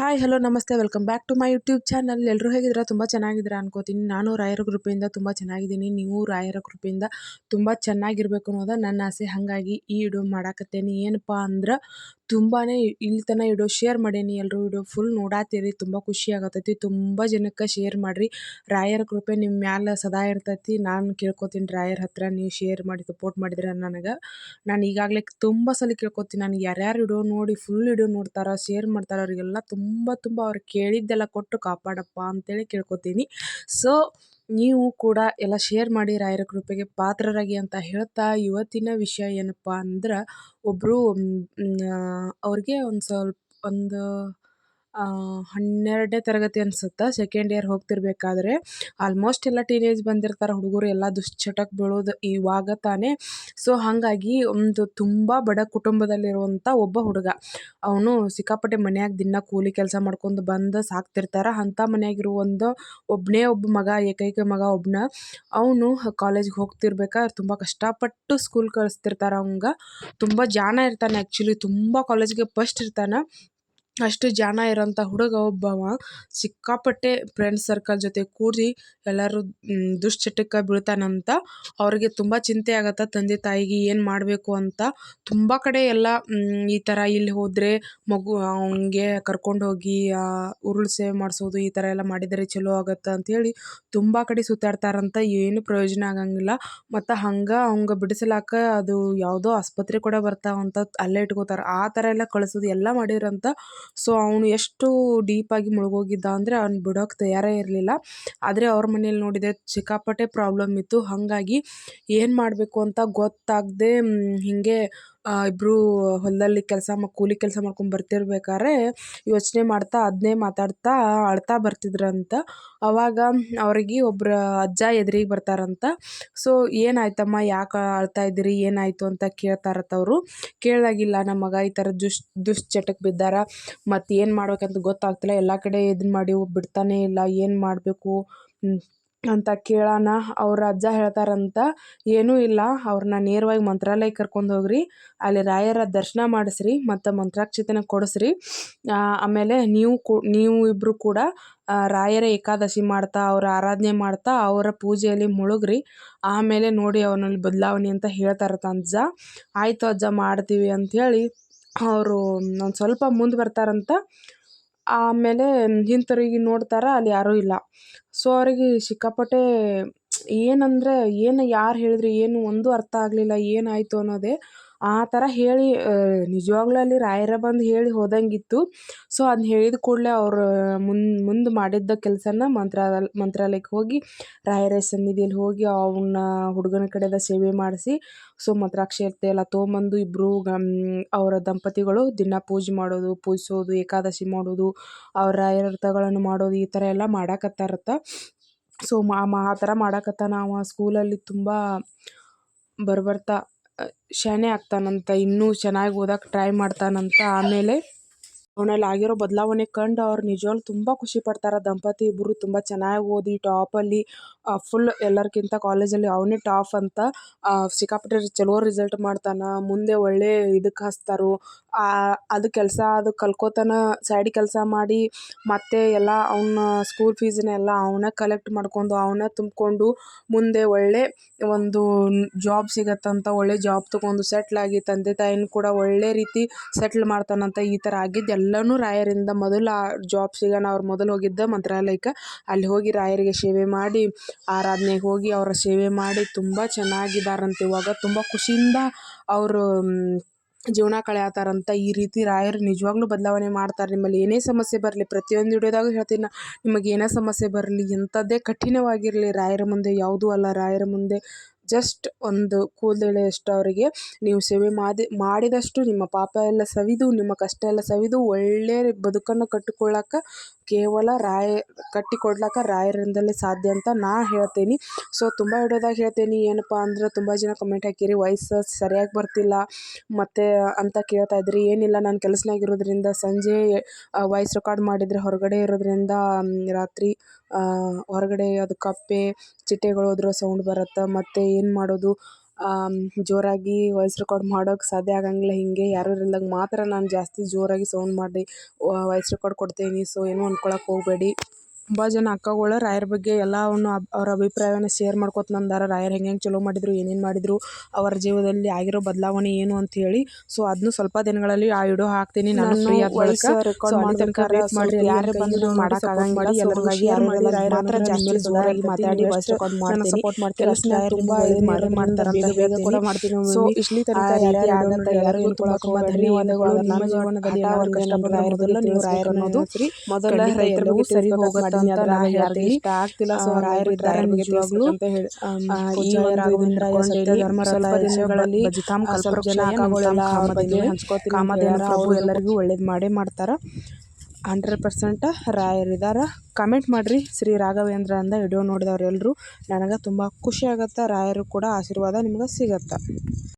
Hi hello ನಮಸ್ತೆ. Welcome back to my YouTube channel ಎಲ್ಲರೂ ಹೇಗಿದ್ದೀರಾ? ತುಂಬ ಚೆನ್ನಾಗಿದ್ದೀರಾ ಅನ್ಕೋತೀನಿ. ನಾನು ರಾಯರ ಕೃಪೆಯಿಂದ ತುಂಬ ಚೆನ್ನಾಗಿದ್ದೀನಿ. ನೀವು ರಾಯರ ಕೃಪೆಯಿಂದ ತುಂಬ ಚೆನ್ನಾಗಿರ್ಬೇಕು ಅನ್ನೋದು ನನ್ನ ಆಸೆ. ಹಾಗಾಗಿ ಈ ವಿಡಿಯೋ ಮಾಡಾಕತ್ತೇನೆ. ಏನಪ್ಪ ಅಂದ್ರೆ ತುಂಬಾ ಇಲ್ಲಿ ಇಡು ಶೇರ್ ಮಾಡೀನಿ ಎಲ್ಲರೂ ವಿಡಿಯೋ ಫುಲ್ ನೋಡಾತೀರಿ, ತುಂಬ ಖುಷಿ ಆಗತೈತಿ, ತುಂಬ ಜನಕ್ಕೆ ಶೇರ್ ಮಾಡಿರಿ. ರಾಯರ ಕೃಪೆ ನಿಮ್ಮ ಮ್ಯಾಲೆ ಸದಾ ಇರ್ತೈತಿ, ನಾನು ಕೇಳ್ಕೊತೀನಿ ರಾಯರ ಹತ್ರ, ನೀವು ಶೇರ್ ಮಾಡಿ ಸಪೋರ್ಟ್ ಮಾಡಿದ್ರೆ ನನಗೆ. ನಾನು ಈಗಾಗಲೇ ತುಂಬ ಸಲ ಕೇಳ್ಕೊತೀನಿ ನನಗೆ ಯಾರ್ಯಾರು ವಿಡಿಯೋ ನೋಡಿ ಫುಲ್ ವಿಡಿಯೋ ನೋಡ್ತಾರ ಶೇರ್ ಮಾಡ್ತಾರೆ, ಅವರಿಗೆಲ್ಲ ತುಂಬ ತುಂಬ ಅವ್ರು ಕೇಳಿದ್ದೆಲ್ಲ ಕೊಟ್ಟು ಕಾಪಾಡಪ್ಪ ಅಂತೇಳಿ ಕೇಳ್ಕೊತೀನಿ. ಸೊ ನೀವು ಕೂಡ ಎಲ್ಲ ಶೇರ್ ಮಾಡಿ ರಾಯರ ಕೃಪೆಗೆ ಪಾತ್ರರಾಗಿ ಅಂತ ಹೇಳ್ತಾ ಇವತ್ತಿನ ವಿಷಯ ಏನಪ್ಪ ಅಂದ್ರೆ ಒಬ್ಬರು ಅವ್ರಿಗೆ ಒಂದು ಸ್ವಲ್ಪ, ಒಂದು ಹನ್ನೆರಡನೇ ತರಗತಿ ಅನ್ಸುತ್ತೆ? ಸೆಕೆಂಡ್ ಇಯರ್ ಹೋಗ್ತಿರ್ಬೇಕಾದ್ರೆ ಆಲ್ಮೋಸ್ಟ್ ಎಲ್ಲ ಟೀನೇಜ್ ಬಂದಿರ್ತಾರೆ ಹುಡುಗರು, ಎಲ್ಲ ದುಶ್ಚಟಕ್ಕೆ ಬೀಳೋದು ಇವಾಗ ತಾನೇ. ಸೊ ಹಾಗಾಗಿ ಒಂದು ತುಂಬ ಬಡ ಕುಟುಂಬದಲ್ಲಿರುವಂಥ ಒಬ್ಬ ಹುಡುಗ, ಅವನು ಸಿಕ್ಕಾಪಟ್ಟೆ ಮನ್ಯಾಗ ದಿನ ಕೂಲಿ ಕೆಲಸ ಮಾಡ್ಕೊಂಡು ಬಂದು ಸಾಕ್ತಿರ್ತಾರೆ. ಅಂಥ ಮನೆಯಾಗಿರೋ ಒಂದು ಒಬ್ಬನೇ ಒಬ್ಬ ಮಗ, ಏಕೈಕ ಮಗ ಒಬ್ಬನ ಅವನು ಕಾಲೇಜ್ಗೆ ಹೋಗ್ತಿರ್ಬೇಕಾದ್ರೆ ತುಂಬ ಕಷ್ಟಪಟ್ಟು ಸ್ಕೂಲ್ ಕಳಿಸ್ತಿರ್ತಾರೆ ಅವಂಗೆ. ತುಂಬ ಜಾಣ ಇರ್ತಾನೆ ಆ್ಯಕ್ಚುಲಿ ತುಂಬ ಕಾಲೇಜ್ಗೆ ಫಸ್ಟ್ ಇರ್ತಾನೆ. ಅಷ್ಟು ಜಾಣ ಇರೋಂಥ ಹುಡುಗ ಒಬ್ಬವ, ಸಿಕ್ಕಾಪಟ್ಟೆ ಫ್ರೆಂಡ್ಸ್ ಸರ್ಕಲ್ ಜೊತೆ ಕೂಡಿ ಎಲ್ಲರೂ ದುಶ್ಚಟಕ್ಕೆ ಬೀಳ್ತಾನಂತ ಅವ್ರಿಗೆ ತುಂಬ ಚಿಂತೆ ಆಗತ್ತೆ. ತಂದೆ ತಾಯಿಗೆ ಏನು ಮಾಡಬೇಕು ಅಂತ ತುಂಬ ಕಡೆ ಎಲ್ಲ ಈ ಥರ ಇಲ್ಲಿ ಹೋದರೆ ಮಗು, ಅವನಿಗೆ ಕರ್ಕೊಂಡು ಹೋಗಿ ಉರುಳು ಸೇವೆ ಮಾಡಿಸೋದು ಈ ಥರ ಎಲ್ಲ ಮಾಡಿದರೆ ಚಲೋ ಆಗತ್ತೆ ಅಂಥೇಳಿ ತುಂಬ ಕಡೆ ಸುತ್ತಾಡ್ತಾರಂತ ಏನು ಪ್ರಯೋಜನ ಆಗಂಗಿಲ್ಲ. ಮತ್ತು ಹಂಗೆ ಅವಂಗೆ ಬಿಡಿಸಲಾಕ ಅದು ಯಾವುದೋ ಆಸ್ಪತ್ರೆ ಕೂಡ ಬರ್ತಾವಂತ ಅಲ್ಲೇ ಇಟ್ಕೋತಾರೆ. ಆ ಥರ ಎಲ್ಲ ಕಳಿಸೋದು ಎಲ್ಲ ಮಾಡಿರಂತ ಸೊ ಅವನು ಎಷ್ಟು ಡೀಪಾಗಿ ಮುಳುಗೋಗಿದ್ದ ಅಂದರೆ ಅವ್ನು ಬಿಡೋಕೆ ತಯಾರೇ ಇರಲಿಲ್ಲ. ಆದರೆ ಅವ್ರ ಮನೇಲಿ ನೋಡಿದರೆ ಸಿಕ್ಕಾಪಟ್ಟೆ ಪ್ರಾಬ್ಲಮ್ ಇತ್ತು. ಹಾಗಾಗಿ ಏನು ಮಾಡಬೇಕು ಅಂತ ಗೊತ್ತಾಗದೆ ಹೀಗೆ ಇಬ್ಬರು ಹೊಲದಲ್ಲಿ ಕೆಲಸ ಮ, ಕೂಲಿ ಕೆಲಸ ಮಾಡ್ಕೊಂಡು ಬರ್ತಿರ್ಬೇಕಾದ್ರೆ ಯೋಚನೆ ಮಾಡ್ತಾ ಅದನ್ನೇ ಮಾತಾಡ್ತಾ ಅಳ್ತಾ ಬರ್ತಿದ್ರಂತ. ಅವಾಗ ಅವ್ರಿಗೆ ಒಬ್ಬರ ಅಜ್ಜ ಎದುರಿಗೆ ಬರ್ತಾರಂತ. ಸೊ, ಏನಾಯ್ತಮ್ಮ, ಯಾಕೆ ಅಳ್ತಾ ಇದ್ದೀರಿ, ಏನಾಯಿತು ಅಂತ ಕೇಳ್ತಾರತ್ತ ಅವರು. ಕೇಳಿದಾಗಿಲ್ಲ ನಮ್ಮ ಮಗ ಈ ಥರ ದುಶ್ ದುಶ್ಚಟಕ್ಕೆ ಬಿದ್ದಾರ. ಮತ್ತು ಏನು ಮಾಡ್ಬೇಕಂತ ಗೊತ್ತಾಗ್ತಿಲ್ಲ. ಎಲ್ಲ ಕಡೆ ಇದನ್ನ ಮಾಡಿ ಬಿಡ್ತಾನೇ ಇಲ್ಲ. ಏನು ಮಾಡಬೇಕು? ಅಂತ ಕೇಳೋಣ. ಅವ್ರ ಅಜ್ಜ ಹೇಳ್ತಾರಂತ, ಏನೂ ಇಲ್ಲ ಅವ್ರನ್ನ ನೇರವಾಗಿ ಮಂತ್ರಾಲಯಕ್ಕೆ ಕರ್ಕೊಂಡು ಹೋಗ್ರಿ. ಅಲ್ಲಿ ರಾಯರ ದರ್ಶನ ಮಾಡಿಸ್ರಿ, ಮತ್ತು ಮಂತ್ರಾಕ್ಷತೆನ ಕೊಡಿಸ್ರಿ. ಆಮೇಲೆ ನೀವು ನೀವು ಇಬ್ಬರು ಕೂಡ ರಾಯರ ಏಕಾದಶಿ ಮಾಡ್ತಾ, ಅವ್ರ ಆರಾಧನೆ ಮಾಡ್ತಾ, ಅವರ ಪೂಜೆಯಲ್ಲಿ ಮುಳುಗ್ರಿ. ಆಮೇಲೆ ನೋಡಿ ಅವನಲ್ಲಿ ಬದಲಾವಣೆ ಅಂತ ಹೇಳ್ತಾರತ್ತ ಅಜ್ಜ. ಆಯಿತು ಅಜ್ಜ, ಮಾಡ್ತೀವಿ ಅಂಥೇಳಿ ಅವರು ಒಂದು ಸ್ವಲ್ಪ ಮುಂದೆ ಬರ್ತಾರಂತ ಆಮೇಲೆ ಹಿಂತಿರುಗಿ ನೋಡ್ತಾರೆ ಅಲ್ಲಿ ಯಾರೂ ಇಲ್ಲ. ಸೊ ಅವರಿಗೆ ಸಿಕ್ಕಾಪಟ್ಟೆ ಏನಂದರೆ ಏನು ಯಾರು ಹೇಳಿದ್ರು ಏನು ಒಂದೂ ಅರ್ಥ ಆಗಲಿಲ್ಲ ಏನಾಯಿತು ಅನ್ನೋದೇ ಆ ಥರ ಹೇಳಿ ನಿಜವಾಗ್ಲೂ ಅಲ್ಲಿ ರಾಯರ ಬಂದು ಹೇಳಿ ಹೋದಂಗಿತ್ತು. ಸೊ ಅದನ್ನ ಹೇಳಿದ ಕೂಡಲೇ ಅವರು ಮುಂದೆ ಮುಂದೆ ಮಾಡಿದ್ದ ಕೆಲಸನ ಮಂತ್ರಾಲ ಮಂತ್ರಾಲಯಕ್ಕೆ ಹೋಗಿ ರಾಯರ ಸನ್ನಿಧಿಯಲ್ಲಿ ಹೋಗಿ ಅವನ್ನ ಹುಡುಗನ ಕಡೆದ ಸೇವೆ ಮಾಡಿಸಿ, ಸೊ ಮಂತ್ರಾಕ್ಷತೆ ಎಲ್ಲ ತೊಗೊಂಬಂದು ಇಬ್ಬರು ಅವರ ದಂಪತಿಗಳು ದಿನ ಪೂಜೆ ಮಾಡೋದು, ಪೂಜಿಸೋದು, ಏಕಾದಶಿ ಮಾಡೋದು, ಅವ್ರ ರಾಯರ ವ್ರತಗಳನ್ನು ಮಾಡೋದು, ಈ ಥರ ಎಲ್ಲ ಮಾಡಾಕತ್ತಾರತ್ತ ಸೊ, ಮಾ ಆ ಥರ ಮಾಡಾಕತ್ತ ನಾವು ಆ ಸ್ಕೂಲಲ್ಲಿ ತುಂಬ ಬರ್ಬರ್ತಾ ಶಾಣೆ ಆಗ್ತಾನಂತ, ಇನ್ನೂ ಚೆನ್ನಾಗಿ ಓದಕ್ಕೆ ಟ್ರೈ ಮಾಡ್ತಾನಂತ, ಆಮೇಲೆ ಅವನಲ್ಲಿ ಆಗಿರೋ ಬದಲಾವಣೆ ಕಂಡು ಅವ್ರು ನಿಜವಾಗ್ಲೂ ತುಂಬ ಖುಷಿ ಪಡ್ತಾರೆ ದಂಪತಿ ಇಬ್ಬರು ತುಂಬ ಚೆನ್ನಾಗಿ ಓದಿ ಟಾಪಲ್ಲಿ ಫುಲ್ ಎಲ್ಲರ್ಕಿಂತ ಕಾಲೇಜಲ್ಲಿ ಅವನೇ ಟಾಪ್ ಅಂತ ಸಿಕ್ಕಾಪಟ್ಟೆ ಚಲೋ ರಿಸಲ್ಟ್ ಮಾಡ್ತಾನೆ, ಮುಂದೆ ಒಳ್ಳೆ ಇದಕ್ಕೆ ಹಚ್ತಾರು. ಅದು ಕೆಲಸ ಅದು ಕಲ್ಕೋತಾನ ಸೈಡ್ ಕೆಲಸ ಮಾಡಿ, ಮತ್ತೆ ಎಲ್ಲ ಅವನ ಸ್ಕೂಲ್ ಫೀಸನ್ನೆಲ್ಲ ಅವನೇ ಕಲೆಕ್ಟ್ ಮಾಡ್ಕೊಂಡು, ಅವನೇ ತುಂಬಿಕೊಂಡು, ಮುಂದೆ ಒಳ್ಳೆ ಒಂದು ಜಾಬ್ ಸಿಗತ್ತಂತ, ಒಳ್ಳೆ ಜಾಬ್ ತೊಗೊಂಡು ಆಗಿ, ತಂದೆ ತಾಯಿನ ಕೂಡ ಒಳ್ಳೆ ರೀತಿ ಸೆಟ್ಲ್ ಮಾಡ್ತಾನಂತ ಈ ಥರ ಆಗಿದ್ದು, ಎಲ್ಲನೂ ರಾಯರಿಂದ ಮೊದಲು ಆ ಜಾಬ್ ಸಿಗೋಣ, ಅವ್ರು ಮೊದಲು ಹೋಗಿದ್ದ ಮಂತ್ರಾಲಯಕ್ಕೆ, ಅಲ್ಲಿ ಹೋಗಿ ರಾಯರಿಗೆ ಸೇವೆ ಮಾಡಿ ಆರಾಧನೆಗೆ ಹೋಗಿ ಅವರ ಸೇವೆ ಮಾಡಿ ತುಂಬ ಚೆನ್ನಾಗಿದ್ದಾರಂತೆ. ಇವಾಗ ತುಂಬ ಖುಷಿಯಿಂದ ಅವರು ಜೀವನ ಕಳೆಯತ್ತಾರಂತ ಈ ರೀತಿ ರಾಯರು ನಿಜವಾಗ್ಲೂ ಬದಲಾವಣೆ ಮಾಡ್ತಾರೆ. ನಿಮ್ಮಲ್ಲಿ ಏನೇ ಸಮಸ್ಯೆ ಬರಲಿ, ಪ್ರತಿಯೊಂದು ಹಿಡಿಯೋದಾಗ ಹೇಳ್ತೀನಿ, ನಿಮಗೆ ಏನೇ ಸಮಸ್ಯೆ ಬರಲಿ, ಎಂಥದ್ದೇ ಕಠಿಣವಾಗಿರಲಿ, ರಾಯರ ಮುಂದೆ ಯಾವುದೂ ಅಲ್ಲ. ರಾಯರ ಮುಂದೆ ಜಸ್ಟ್ ಒಂದು ಕೂದಲೆಳೆಯಷ್ಟು ಅವರಿಗೆ ನೀವು ಸೇವೆ ಮಾಡಿ, ಮಾಡಿದಷ್ಟು ನಿಮ್ಮ ಪಾಪ ಎಲ್ಲ ಸವಿದು, ನಿಮ್ಮ ಕಷ್ಟ ಎಲ್ಲ ಸವಿದು ಒಳ್ಳೆಯ ಬದುಕನ್ನು ಕಟ್ಟಿಕೊಳ್ಳಕ್ಕೆ ಕೇವಲ ರಾಯ ಕಟ್ಟಿಕೊಡ್ಲಕ್ಕ ರಾಯರಿಂದಲೇ ಸಾಧ್ಯ ಅಂತ ನಾ ಹೇಳ್ತೀನಿ. ಸೊ ತುಂಬ ವಿಡಿಯೋದಾಗ ಹೇಳ್ತೀನಿ. ಏನಪ್ಪ ಅಂದ್ರೆ ತುಂಬ ಜನ ಕಮೆಂಟ್ ಹಾಕಿರಿ. ವಾಯ್ಸ್ ಸರಿಯಾಗಿ ಬರ್ತಿಲ್ಲ. ಮತ್ತು ಅಂತ ಕೇಳ್ತಾ ಇದ್ರಿ. ಏನಿಲ್ಲ. ನಾನು ಕೆಲಸನಾಗ ಇರೋದ್ರಿಂದ ಸಂಜೆ ವಾಯ್ಸ್ ರೆಕಾರ್ಡ್ ಮಾಡಿದರೆ ಹೊರಗಡೆ ಇರೋದ್ರಿಂದ ರಾತ್ರಿ ಹೊರಗಡೆ ಅದು ಕಪ್ಪೆ, ಚಿಟ್ಟೆಗಳು ಹೋದ್ರೆ ಸೌಂಡ್ ಬರುತ್ತೆ. ಮತ್ತು ಏನು ಮಾಡೋದು? ಜೋರಾಗಿ ವಾಯ್ಸ್ ರೆಕಾರ್ಡ್ ಮಾಡೋಕೆ ಸಾಧ್ಯ ಆಗಂಗಿಲ್ಲ. ಹೀಗೆ ಯಾರೂ ಇಲ್ದಾಗ ಮಾತ್ರ ನಾನು ಜಾಸ್ತಿ ಜೋರಾಗಿ ಸೌಂಡ್ ಮಾಡಿ ವಾಯ್ಸ್ ರೆಕಾರ್ಡ್ ಕೊಡ್ತೀನಿ. ಸೊ ಏನೂ ಅಂದ್ಕೊಳಕ್ಕೆ ಹೋಗಬೇಡಿ. ತುಂಬ ಜನ ಅಕ್ಕಗಳು ರಾಯರ ಬಗ್ಗೆ ಎಲ್ಲವನ್ನು ಅವ್ರ ಅಭಿಪ್ರಾಯವನ್ನು ಶೇರ್ ಮಾಡ್ಕೊತ ನಂದಾರ ರಾಯರು ಹೆಂಗೆಂಗೆ ಹೆಂಗೆ ಚಲೋ ಮಾಡಿದರು ಏನೇನು ಮಾಡಿದರು ಅವರ ಜೀವನದಲ್ಲಿ ಆಗಿರೋ ಬದಲಾವಣೆ ಏನು ಅಂತ ಹೇಳಿ. ಸೊ ಅದನ್ನು ಸ್ವಲ್ಪ ದಿನಗಳಲ್ಲಿ ಆ ವಿಡಿಯೋ ಹಾಕ್ತೀನಿ. ನಾನು ಫ್ರೀ ಯಾರೇ ಮಾಡೋಕ್ಕಾಗಂಗಿಲ್ಲ ಮಾಡಿ ರಾಯರ ಜಾಸ್ತಿ ಜೋರಾಗಿ ಮಾತಾಡಿ ವಾಯ್ಸ್ ರೆಕಾರ್ಡ್ ಮಾಡ್ತೀನಿ. ಸಪೋರ್ಟ್ ಮಾಡ್ತೀರಾ ತುಂಬ ಇದು ಮಾಡಿ ಬೇಗ ಕೂಡ ಮಾಡ್ತೀನಿ ಸೊ ತನಕ ಆಗಂತ ಧನ್ಯವಾದಗಳು ನಮ್ಮ ಜೀವನದಲ್ಲಿ ಏನಾದ್ರು ಕಷ್ಟಪಡೋದಿಲ್ಲ ನೀವು ರಾಯರ್ ಅನ್ನೋದು ಮೊದಲ ರೈತರಿಗೂ ಸರಿ ಹೋಗುತ್ತೆ ಅಂತ ನಾ ಇಷ್ಟ ಆಗ್ತಿಲ್ಲ. ಸೊ ರಾಯರು ಇದ್ದಾರೆ ನಿಜವಾಗ್ಲೂ ಅಂತ ಹೇಳಿ. ಈ ಒಂದು ರಾಘವೇಂದ್ರಾಯ ಸತ್ಯ ಧರ್ಮರಲ ದಿನಗಳಲ್ಲಿ ಬಜಿತಾಮ್ ಕಲ್ಪ ಜನ ಅಕ್ಕಗಳೆಲ್ಲ ಹಂಚ್ಕೋತೀನಿ ಕಾಮಧೇನು ಪ್ರಭು ಎಲ್ಲರಿಗೂ ಒಳ್ಳೇದು ಮಾಡೇ ಮಾಡ್ತಾರ. ಹಂಡ್ರೆಡ್ ಪರ್ಸೆಂಟ್ ರಾಯರಿದ್ದಾರೆ ಕಮೆಂಟ್ ಮಾಡ್ರಿ. ಶ್ರೀ ರಾಘವೇಂದ್ರ ಅಂದ ವಿಡಿಯೋ ನೋಡಿದವ್ರೆಲ್ಲರೂ ನನಗೆ ತುಂಬ ಖುಷಿ ಆಗುತ್ತೆ. ರಾಯರು ಕೂಡ ಆಶೀರ್ವಾದ ನಿಮ್ಗೆ ಸಿಗತ್ತೆ.